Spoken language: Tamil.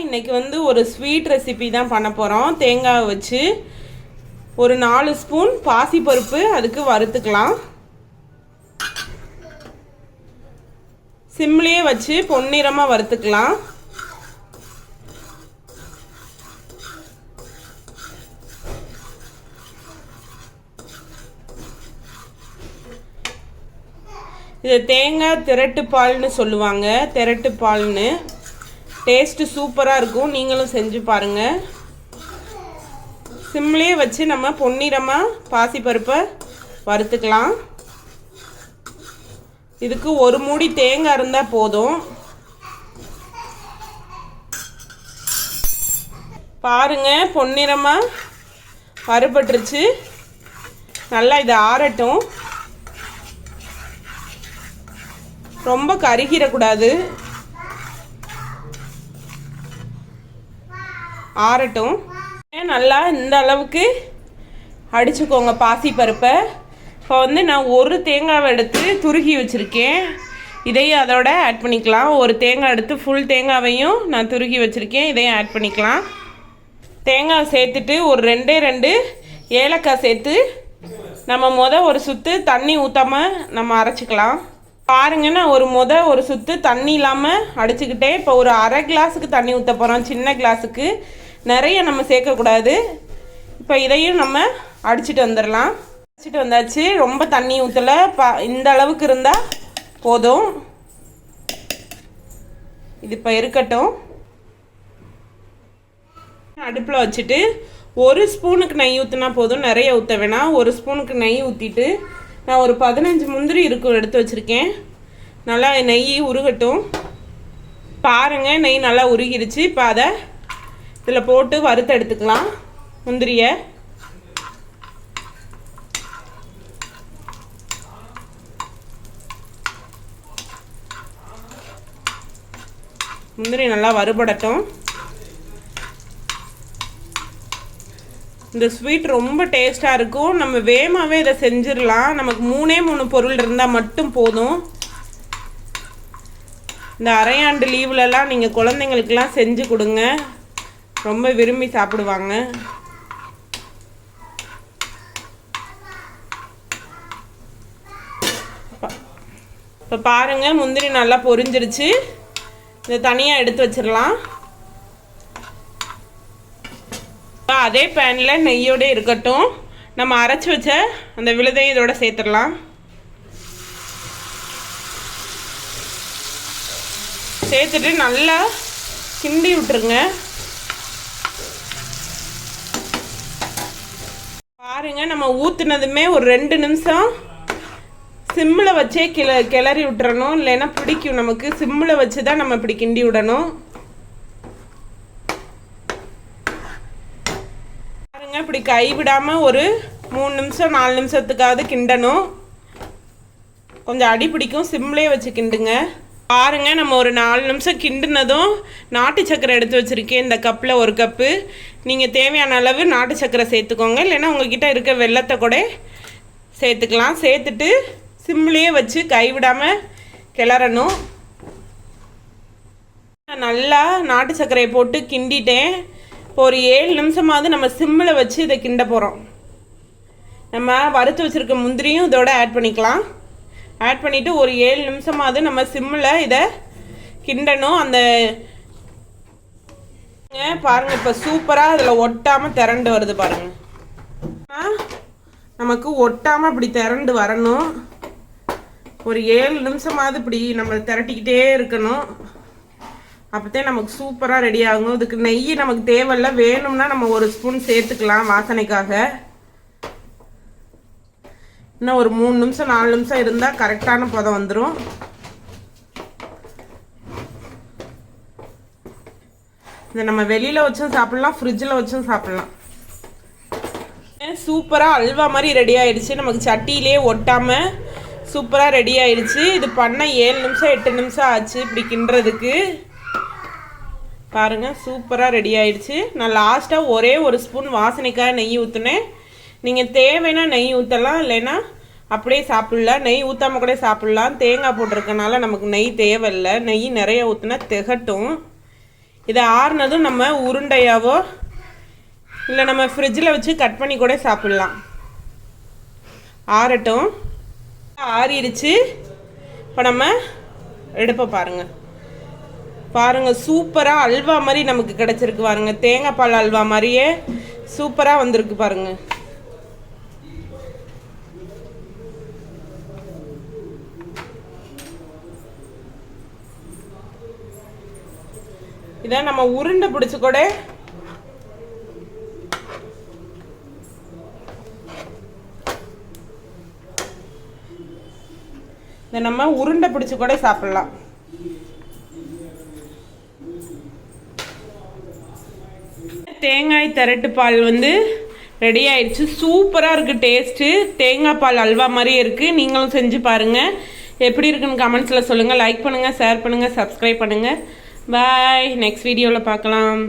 இன்றைக்கி வந்து ஒரு ஸ்வீட் ரெசிபி தான் பண்ண போகிறோம் தேங்காய் வச்சு ஒரு நாலு ஸ்பூன் பாசிப்பருப்பு அதுக்கு வறுத்துக்கலாம். சிம்லேயே வச்சு பொன்னிறமாக வறுத்துக்கலாம். இது தேங்காய் திரட்டு பால்னு சொல்லுவாங்க. திரட்டு பால்னு டேஸ்ட்டு சூப்பராக இருக்கும். நீங்களும் செஞ்சு பாருங்கள் சிம்லேயே வச்சு நம்ம பொன்னிறமாக பாசிப்பருப்பை வறுத்துக்கலாம். இதுக்கு ஒரு மூடி தேங்காய் இருந்தால் போதும். பாருங்க பொன்னிறமாக வறுபட்டுருச்சு நல்லா இது ஆறட்டும். ரொம்ப கருகிடக்கூடாது. ஆறட்டும். நல்லா இந்த அளவுக்கு அடிச்சுக்கோங்க பாசி பருப்பை. இப்போ வந்து நான் ஒரு தேங்காவை எடுத்து துருகி வச்சுருக்கேன். இதையும் அதோட ஆட் பண்ணிக்கலாம். ஒரு தேங்காய் எடுத்து ஃபுல் தேங்காவையும் நான் துருகி வச்சுருக்கேன். இதையும் ஆட் பண்ணிக்கலாம். தேங்காய் சேர்த்துட்டு ஒரு ரெண்டே ரெண்டு ஏலக்காய் சேர்த்து நம்ம முத ஒரு சுற்று தண்ணி ஊற்றாமல் நம்ம அரைச்சிக்கலாம். பாருங்க நான் ஒரு முத ஒரு சுற்று தண்ணி இல்லாமல் அடிச்சுக்கிட்டே இப்போ ஒரு அரை கிளாஸுக்கு தண்ணி ஊற்ற போகிறோம் சின்ன கிளாஸுக்கு. நிறைய நம்ம சேர்க்கக்கூடாது இப்போ இதையும் நம்ம அடிச்சிட்டு வந்துடலாம் அடிச்சுட்டு வந்தாச்சு ரொம்ப தண்ணி ஊற்றலை பா இந்த அளவுக்கு இருந்தால் போதும். இது இப்போ இருக்கட்டும். அடுப்பில் வச்சுட்டு ஒரு ஸ்பூனுக்கு நெய் ஊற்றினா போதும். நிறைய ஊற்ற வேணாம். ஒரு ஸ்பூனுக்கு நெய் ஊற்றிட்டு நான் ஒரு பதினஞ்சு முந்திரி இருக்கும் எடுத்து வச்சுருக்கேன். நல்லா நெய் உருகட்டும். பாருங்கள் நெய் நல்லா உருகிடுச்சு. இப்போ அதை இதில் போட்டு வறுத்து எடுத்துக்கலாம் முந்திரியை. முந்திரி நல்லா வறுபடட்டும். இந்த ஸ்வீட் ரொம்ப டேஸ்ட்டாக இருக்கும். நம்ம வேகமாகவே இதை செஞ்சிடலாம். நமக்கு மூணே மூணு பொருள் இருந்தால் மட்டும் போதும். இந்த அரையாண்டு லீவ்லலாம் நீங்கள் குழந்தைங்களுக்கெல்லாம் செஞ்சு கொடுங்க. ரொம்ப விரும்பி சாப்பிடுவாங்க. இப்போ பாருங்கள் முந்திரி நல்லா பொரிஞ்சிருச்சு. இதை தனியாக எடுத்து வச்சிடலாம் இப்போ அதே பேனில் நெய்யோட இருக்கட்டும். நம்ம அரைச்சி வச்ச அந்த விழுதையும் இதோட சேர்த்துடலாம். சேர்த்துட்டு நல்லா கிண்டி விட்டுருங்க. பாருங்க நம்ம ஊற்றுனதுமே ஒரு ரெண்டு நிமிஷம். சிம்மில் வச்சே கிள கிளறி விட்டுறணும். இல்லைன்னா பிடிக்கும் நமக்கு. சிம்மில் வச்சு தான் நம்ம இப்படி கிண்டி விடணும் பாருங்க இப்படி கைவிடாமல் ஒரு மூணு நிமிஷம் நாலு நிமிஷத்துக்காவது கிண்டணும். கொஞ்சம் அடி பிடிக்கும் சிம்லேயே வச்சு கிண்டுங்க. பாருங்க நம்ம ஒரு நாலு நிமிஷம் கிண்டுனதும் நாட்டு சக்கரை எடுத்து வச்சுருக்கேன். இந்த கப்பில் ஒரு கப்பு. நீங்கள் தேவையான அளவு நாட்டு சக்கரை சேர்த்துக்கோங்க. இல்லைன்னா உங்ககிட்ட இருக்க வெள்ளத்தை கூட சேர்த்துக்கலாம். சேர்த்துட்டு சிம்லேயே வச்சு கைவிடாமல் கிளறணும். நல்லா நாட்டு சர்க்கரையை போட்டு கிண்டிட்டேன். இப்போ ஒரு ஏழு நிமிஷமாவது நம்ம சிம்மில் வச்சு இதை கிண்ட போகிறோம் நம்ம வறுத்து வச்சுருக்க முந்திரியும் இதோட ஆட் பண்ணிக்கலாம். ஆட் பண்ணிவிட்டு ஒரு ஏழு நிமிஷமாவது நம்ம சிம்மில் இதை கிண்டணும். அந்த பாருங்கள் இப்போ சூப்பராக அதில் ஒட்டாமல் திரண்டு வருது பாருங்கள் நமக்கு ஒட்டாமல் இப்படி திரண்டு வரணும். ஒரு ஏழு நிமிஷமாவது இப்படி நம்ம திரட்டிக்கிட்டே இருக்கணும். அப்போதான் நமக்கு சூப்பராக ரெடி ஆகும். இதுக்கு நெய் நமக்கு தேவையில்ல. வேணும்னா நம்ம ஒரு ஸ்பூன் சேர்த்துக்கலாம் வாசனைக்காக. இன்னும் ஒரு மூணு நிமிஷம் நாலு நிமிஷம் இருந்தால் கரெக்டான பதம் வந்துடும் இதை நம்ம வெளியில் வச்சும் சாப்பிட்லாம் ஃப்ரிட்ஜில் வச்சும் சாப்பிட்லாம். சூப்பராக அல்வா மாதிரி ரெடி ஆயிடுச்சு. நமக்கு சட்டியிலே ஒட்டாமல் சூப்பராக ரெடி ஆயிடுச்சு. இது பண்ண ஏழு நிமிஷம் எட்டு நிமிஷம் ஆச்சு இப்படி கிண்டுறதுக்கு. பாருங்கள் சூப்பராக ரெடி ஆயிடுச்சு. நான் லாஸ்ட்டாக ஒரே ஒரு ஸ்பூன் வாசனைக்காக நெய் ஊற்றுனேன் நீங்கள் தேவைன்னா நெய் ஊற்றலாம் இல்லைன்னா அப்படியே சாப்பிட்லாம். நெய் ஊற்றாமல் கூட சாப்பிட்லாம். தேங்காய் போட்டிருக்கனால நமக்கு நெய் தேவையில்லை. நெய் நிறைய ஊற்றுனா திகட்டும். இதை ஆறுனதும் நம்ம உருண்டையாவோ இல்லை நம்ம ஃப்ரிட்ஜில் வச்சு கட் பண்ணி கூட சாப்பிட்லாம். ஆறட்டும். ஆறிடுச்சு. இப்போ நம்ம எடுப்ப பாருங்கள் பாருங்க சூப்பராக அல்வா மாதிரி நமக்கு கிடைச்சிருக்கு பாருங்க. தேங்காய் பால் அல்வா மாதிரியே சூப்பராக வந்திருக்கு பாருங்க. இதான் நம்ம உருண்டை பிடிச்சி கூட இதை நம்ம உருண்டை பிடிச்சி கூட சாப்பிடலாம். தேங்காய் திரட்டு பால் வந்து ரெடி ஆயிடுச்சு. சூப்பராக இருக்குது டேஸ்ட்டு தேங்காய் பால் அல்வா மாதிரியே இருக்குது நீங்களும் செஞ்சு பாருங்கள் எப்படி இருக்குன்னு கமெண்ட்ஸில் சொல்லுங்கள் லைக் பண்ணுங்கள் ஷேர் பண்ணுங்கள் சப்ஸ்கிரைப் பண்ணுங்கள் பாய் நெக்ஸ்ட் வீடியோவில் பார்க்கலாம்.